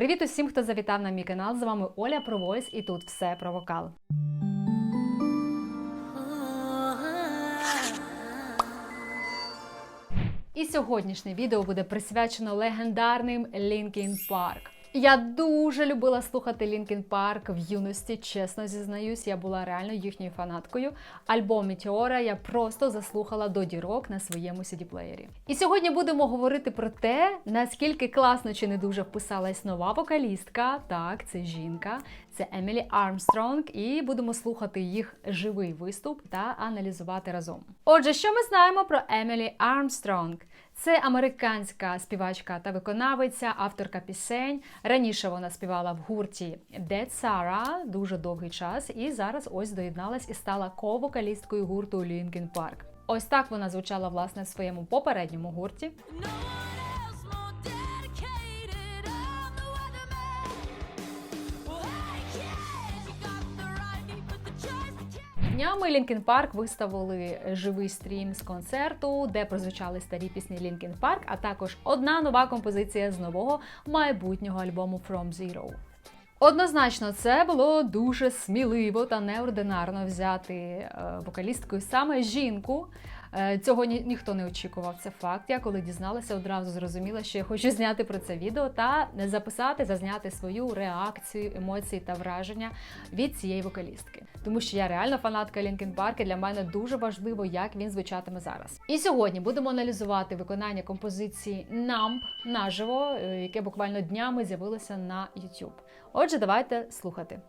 Привіт усім, хто завітав на мій канал. З вами Оля про Войс і тут все про вокал. І сьогоднішнє відео буде присвячено легендарним Лінкін Park. Я дуже любила слухати Linkin Park в юності, чесно зізнаюсь, я була реально їхньою фанаткою. Альбом Метеора я просто заслухала до дірок на своєму CD-плеєрі. І сьогодні будемо говорити про те, наскільки класно чи не дуже вписалась нова вокалістка. Так, це жінка, це Емілі Армстронг, і будемо слухати їх живий виступ та аналізувати разом. Отже, що ми знаємо про Емілі Армстронг? Це американська співачка та виконавиця, авторка пісень. Раніше вона співала в гурті Dead Sarah дуже довгий час, і зараз ось доєдналась і стала ко-вокалісткою гурту Linkin Park. Ось так вона звучала власне в своєму попередньому гурті. No Днями Лінкін Парк виставили живий стрім з концерту, де прозвучали старі пісні Лінкін Парк, а також одна нова композиція з нового майбутнього альбому From Zero. Однозначно, це було дуже сміливо та неординарно взяти е, вокалісткою саме жінку. Е, Цього ні, ніхто не очікував. Це факт. Я коли дізналася, одразу зрозуміла, що я хочу зняти про це відео та записати, зазняти свою реакцію, емоції та враження від цієї вокалістки. Тому що я реально фанатка Linkin Park, і для мене дуже важливо, як він звучатиме зараз. І сьогодні будемо аналізувати виконання композиції Numb наживо, е, яке буквально днями з'явилося на YouTube. Отже, давайте слухати.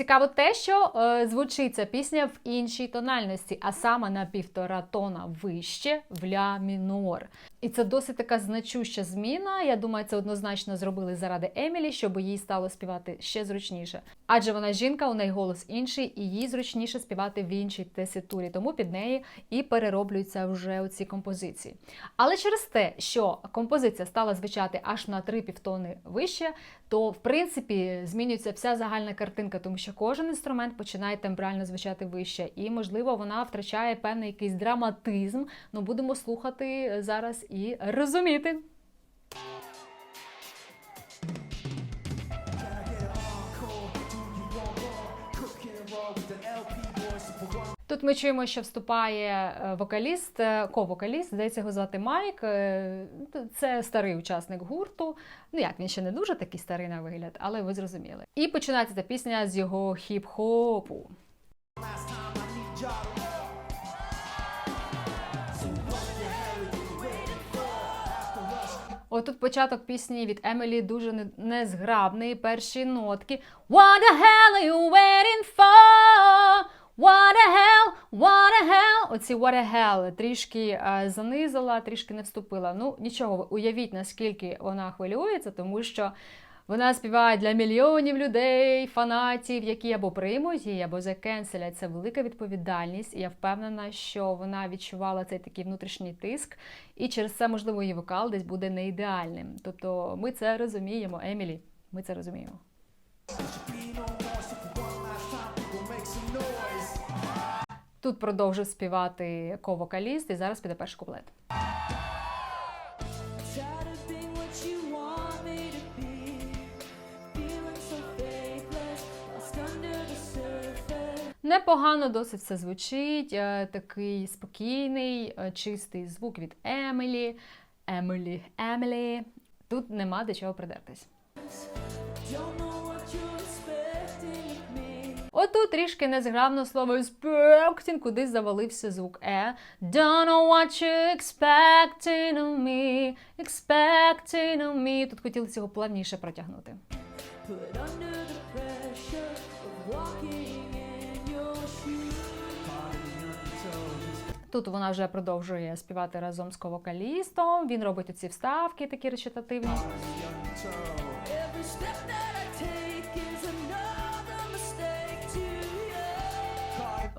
Цікаво те, що е, звучить ця пісня в іншій тональності, а саме на півтора тона вище в ля мінор. І це досить така значуща зміна. Я думаю, це однозначно зробили заради Емілі, щоб їй стало співати ще зручніше. Адже вона жінка, у неї голос інший, і їй зручніше співати в іншій теситурі, тому під неї і перероблюються вже оці композиції. Але через те, що композиція стала звучати аж на три півтони вище, то в принципі змінюється вся загальна картинка, тому що кожен інструмент починає тембрально звучати вище, і можливо вона втрачає певний якийсь драматизм. Ну будемо слухати зараз і розуміти. Тут ми чуємо, що вступає е, вокаліст, е, ко-вокаліст, здається, його звати Майк. Е, Це старий учасник гурту. Ну як він ще не дуже такий старий на вигляд, але ви зрозуміли. І починається ця пісня з його хіп-хопу. Отут початок пісні від Емілі дуже не- незграбний. Перші нотки. What the hell are you waiting for? What the hell? What the hell? Оці what the hell трішки е, занизила, трішки не вступила. Ну нічого, уявіть, наскільки вона хвилюється, тому що вона співає для мільйонів людей, фанатів, які або приймуть її, або закенселять. Це велика відповідальність. І я впевнена, що вона відчувала цей такий внутрішній тиск, і через це, можливо, її вокал десь буде не ідеальним. Тобто ми це розуміємо, Емілі. Ми це розуміємо. Тут продовжив співати ко-вокаліст, і зараз піде перший куплет. Непогано досить все звучить. е, Такий спокійний, е, чистий звук від Емілі. Емілі, Емілі. Тут нема до чого придертись. Отут трішки незграбно слово expecting, кудись завалився звук Е. Don't know what you're expecting of me, expecting of me. Тут хотілося його плавніше протягнути. Put under the pressure of walking in your shoes. Тут вона вже продовжує співати разом з ковокалістом. Він робить оці вставки, такі речитативні. Every step that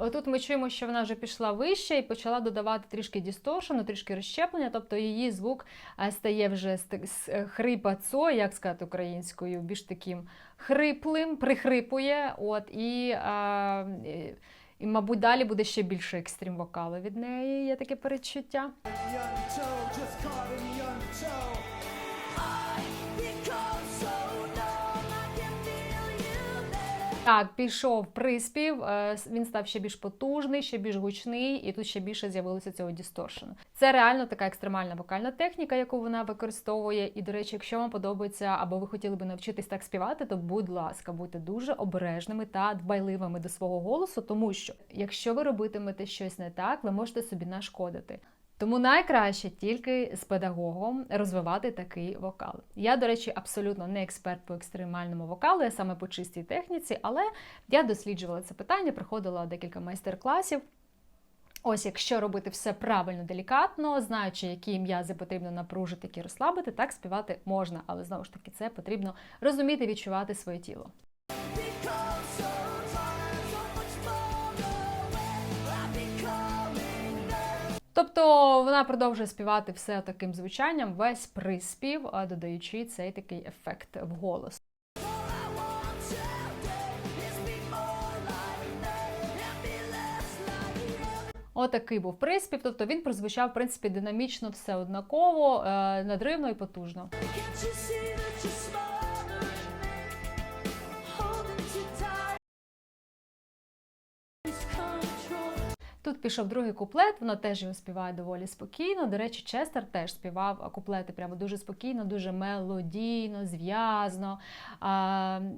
Отут ми чуємо, що вона вже пішла вище і почала додавати трішки дісторшену, трішки розщеплення, тобто її звук е, стає вже з е, хрипацо, як сказати українською, більш таким хриплим, прихрипує. От і. А, І, мабуть, далі буде ще більше екстрім вокалу від неї, є таке передчуття. Так, пішов приспів, е, він став ще більш потужний, ще більш гучний, і тут ще більше з'явилося цього дісторшену. Це реально така екстремальна вокальна техніка, яку вона використовує. І, до речі, якщо вам подобається або ви хотіли би навчитись так співати, то будь ласка, будьте дуже обережними та дбайливими до свого голосу, тому що якщо ви робитимете щось не так, ви можете собі нашкодити. Тому найкраще тільки з педагогом розвивати такий вокал. Я, до речі, абсолютно не експерт по екстремальному вокалу, я саме по чистій техніці, але я досліджувала це питання, проходила декілька майстер-класів. Ось, якщо робити все правильно, делікатно, знаючи, які м'язи потрібно напружити, які розслабити, так співати можна. Але знову ж таки, це потрібно розуміти, відчувати своє тіло. Тобто вона продовжує співати все таким звучанням, весь приспів, додаючи цей такий ефект в голос. Отакий був приспів. Тобто він прозвучав в принципі динамічно, все однаково, е, надривно і потужно. Пішов другий куплет, вона теж його співає доволі спокійно. До речі, Честер теж співав куплети прямо дуже спокійно, дуже мелодійно, зв'язно.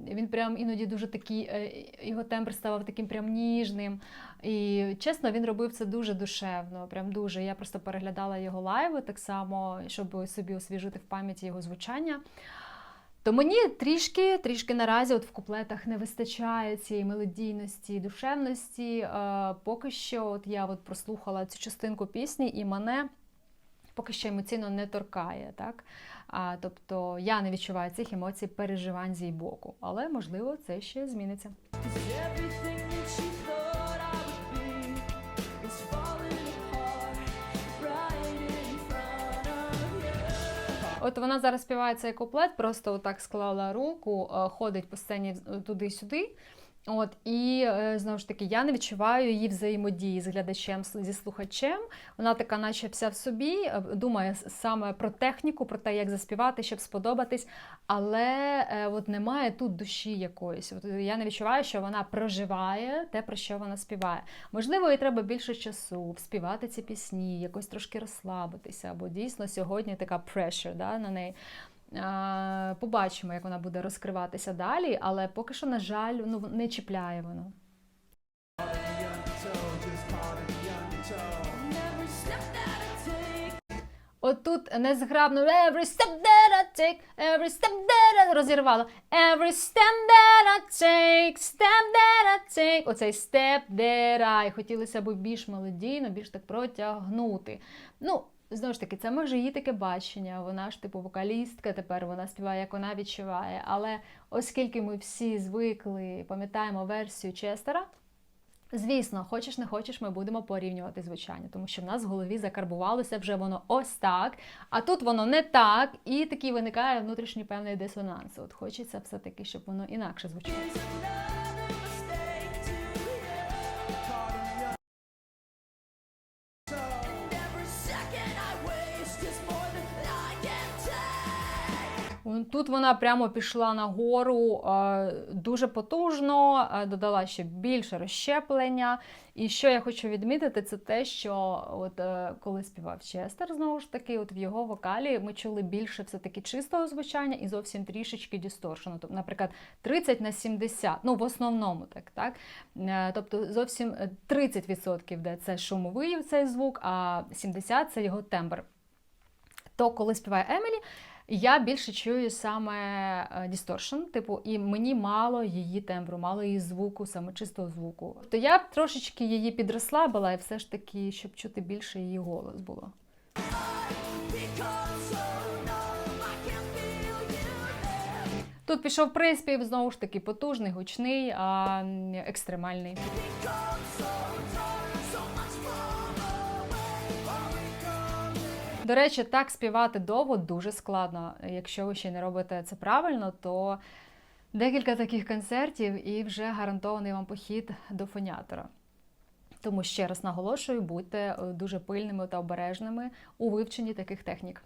Він прям іноді дуже такий, е, його тембр ставав таким прям ніжним. І чесно, він робив це дуже душевно, прям дуже. Я просто переглядала його лайви так само, щоб собі освіжити в пам'яті його звучання. То мені трішки, трішки наразі от в куплетах не вистачає цієї мелодійності, душевності. Е, поки що от я от прослухала цю частинку пісні, і мене поки що емоційно не торкає. Так? А, тобто я не відчуваю цих емоцій переживань з її боку. Але можливо це ще зміниться. От вона зараз співає цей куплет, просто отак склала руку, е, ходить по сцені е, туди-сюди. От і е, знову ж таки, я не відчуваю її взаємодії з глядачем зі слухачем. Вона така, наче вся в собі, е, думає саме про техніку, про те, як заспівати, щоб сподобатись. Але е, от немає тут душі якоїсь. От я не відчуваю, що вона проживає те, про що вона співає. Можливо, їй треба більше часу співати ці пісні, якось трошки розслабитися, бо дійсно сьогодні така pressure да, на неї. Побачимо, як вона буде розкриватися далі, але поки що, на жаль, ну не чіпляє воно. Caught in the undertow, just caught in the undertow. And every step that I take, От тут незграбно every step that I take, every step that I розірвало. Every step that I take, step that I take. Оцей step that I. Хотілося б більш мелодійно, більш так протягнути. Ну, знову ж таки, це може її таке бачення. Вона ж типу вокалістка тепер, вона співає, як вона відчуває. Але оскільки ми всі звикли, пам'ятаємо версію Честера, Звісно, хочеш не хочеш, ми будемо порівнювати звучання, тому що в нас в голові закарбувалося вже воно ось так, а тут воно не так, і такий виникає внутрішній певний дисонанс. От хочеться все-таки, щоб воно інакше звучало. Тут вона прямо пішла нагору е, дуже потужно, е, додала ще більше розщеплення. І що я хочу відмітити, це те, що от е, коли співав Честер, знову ж таки, от в його вокалі ми чули більше все-таки чистого звучання і зовсім трішечки дісторшену. Тобто, наприклад, 30 на 70, ну в основному так, так. Е, Тобто зовсім е, 30% де це шумовий цей звук, а 70% це його тембр. То коли співає Емілі, я більше чую саме е, дісторшн, типу, і мені мало її тембру, мало її звуку, саме чистого звуку. То я трошечки її підрослабила, і все ж таки, щоб чути більше її голос було. Тут пішов приспів, знову ж таки, потужний, гучний, а екстремальний. До речі, так співати довго дуже складно. Якщо ви ще не робите це правильно, то декілька таких концертів і вже гарантований вам похід до фонятора. Тому ще раз наголошую, будьте е, дуже пильними та обережними у вивченні таких технік.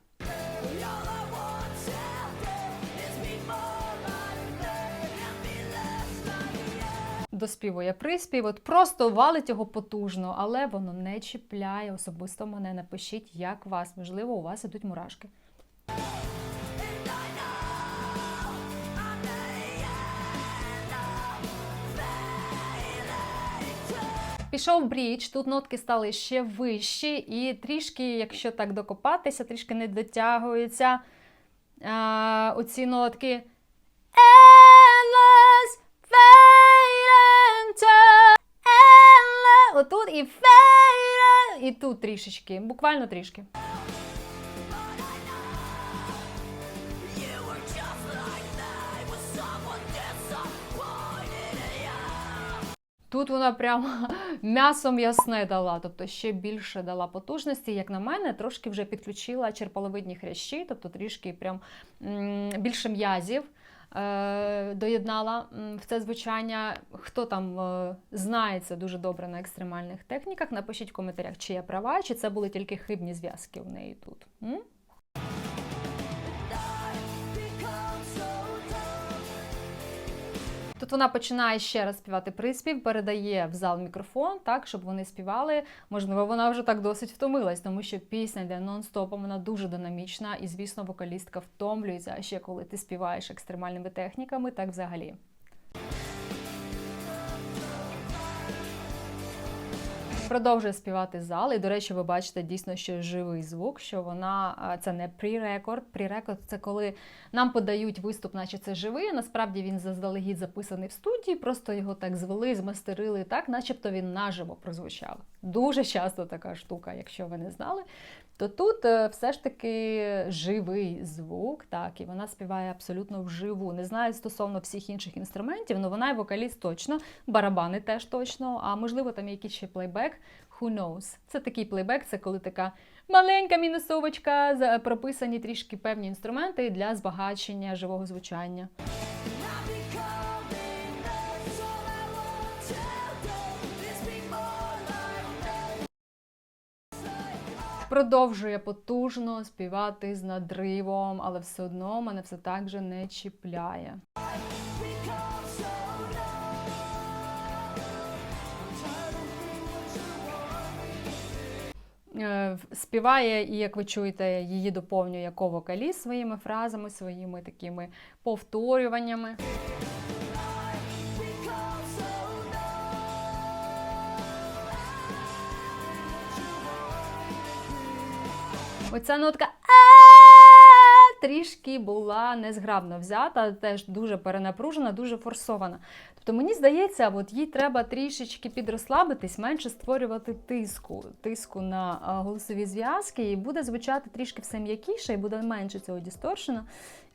Доспівує приспів, от просто валить його потужно, але воно не чіпляє. Особисто мене напишіть, як вас. Можливо, у вас ідуть мурашки. Пішов бріч, тут нотки стали ще вищі, і трішки, якщо так докопатися, трішки не дотягуються а, оці нотки. Endless. Отут і fade, і тут трішечки, буквально трішки. Тут вона прямо м'ясо м'ясне дала, тобто ще більше дала потужності. Як на мене, трошки вже підключила черпаловидні хрящі, тобто трішки прям більше м'язів. Е, Доєднала в це звучання. Хто там е, знається дуже добре на екстремальних техніках, напишіть в коментарях, чи я права, чи це були тільки хибні зв'язки в неї тут. М? Тут вона починає ще раз співати приспів, передає в зал мікрофон, так, щоб вони співали. Можливо, вона вже так досить втомилась, тому що пісня йде нон-стопом, вона дуже динамічна, і, звісно, вокалістка втомлюється. Ще коли ти співаєш екстремальними техніками, так взагалі. Продовжує співати зал, і до речі, ви бачите дійсно, що живий звук, що вона це не прі-рекорд. Прі-рекорд це коли нам подають виступ, наче це живий. Насправді він заздалегідь записаний в студії, просто його так звели, змастерили так, начебто він наживо прозвучав. Дуже часто така штука, якщо ви не знали. То тут е, все ж таки живий звук, так, і вона співає абсолютно вживу. Не знаю стосовно всіх інших інструментів, але вона і вокаліст точно, барабани теж точно, а можливо там якийсь ще плейбек. Who knows? Це такий плейбек, це коли така маленька мінусовочка, прописані трішки певні інструменти для збагачення живого звучання. Продовжує потужно співати з надривом, але все одно мене все так же не чіпляє. Е, Співає, і як ви чуєте, її доповнює ко-вокаліст своїми фразами, своїми такими повторюваннями. Оця нотка трішки була незграбно взята, теж дуже перенапружена, дуже форсована. Тобто мені здається, от їй треба трішечки підрозслабитись, менше створювати тиску, тиску на голосові зв'язки, і буде звучати трішки все м'якіше, і буде менше цього дісторшена,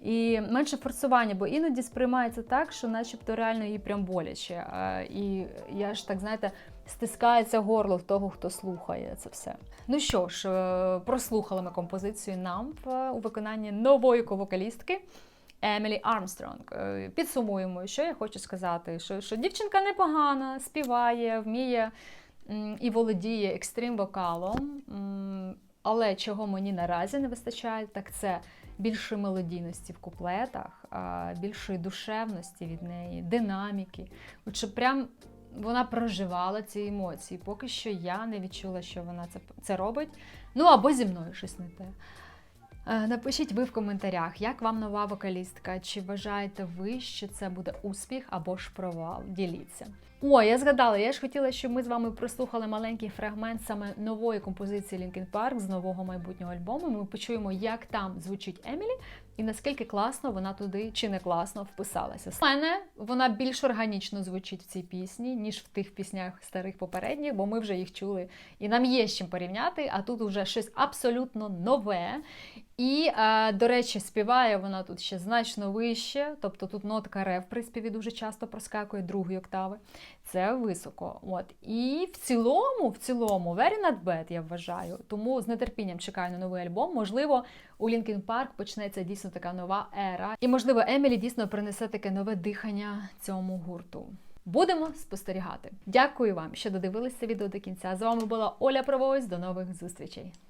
і менше форсування, бо іноді сприймається так, що начебто реально їй прям боляче. І я ж так, знаєте, стискається горло в того, хто слухає це все. Ну що ж, е, прослухали ми композицію нам у виконанні нової вокалістки Емілі Армстронг. Е, Підсумуємо, що я хочу сказати: що, що дівчинка непогана, співає, вміє і володіє екстрим вокалом. Але чого мені наразі не вистачає, так це більшої мелодійності в куплетах, більшої душевності від неї, динаміки. От щоб прям вона проживала ці емоції. Поки що я не відчула, що вона це, це робить. Ну або зі мною щось не те. Е, Напишіть ви в коментарях, як вам нова вокалістка, чи вважаєте ви, що це буде успіх або ж провал? Діліться. О, я згадала, я ж хотіла, щоб ми з вами прослухали маленький фрагмент саме нової композиції Linkin Park з нового майбутнього альбому. Ми почуємо, як там звучить Емілі, і наскільки класно вона туди чи не класно вписалася. З мене вона більш органічно звучить в цій пісні, ніж в тих піснях старих попередніх, бо ми вже їх чули, і нам є з чим порівняти. А тут вже щось абсолютно нове. І, е, до речі, співає вона тут ще значно вище, тобто тут нотка ре в приспіві дуже часто проскакує другої октави. Це високо. От. І в цілому, в цілому, very not bad, я вважаю. Тому з нетерпінням чекаю на новий альбом. Можливо, у Linkin Park почнеться дійсно така нова ера. І, можливо, Емілі дійсно принесе таке нове дихання цьому гурту. Будемо спостерігати. Дякую вам, що додивилися відео до кінця. З вами була Оля Провось. До нових зустрічей.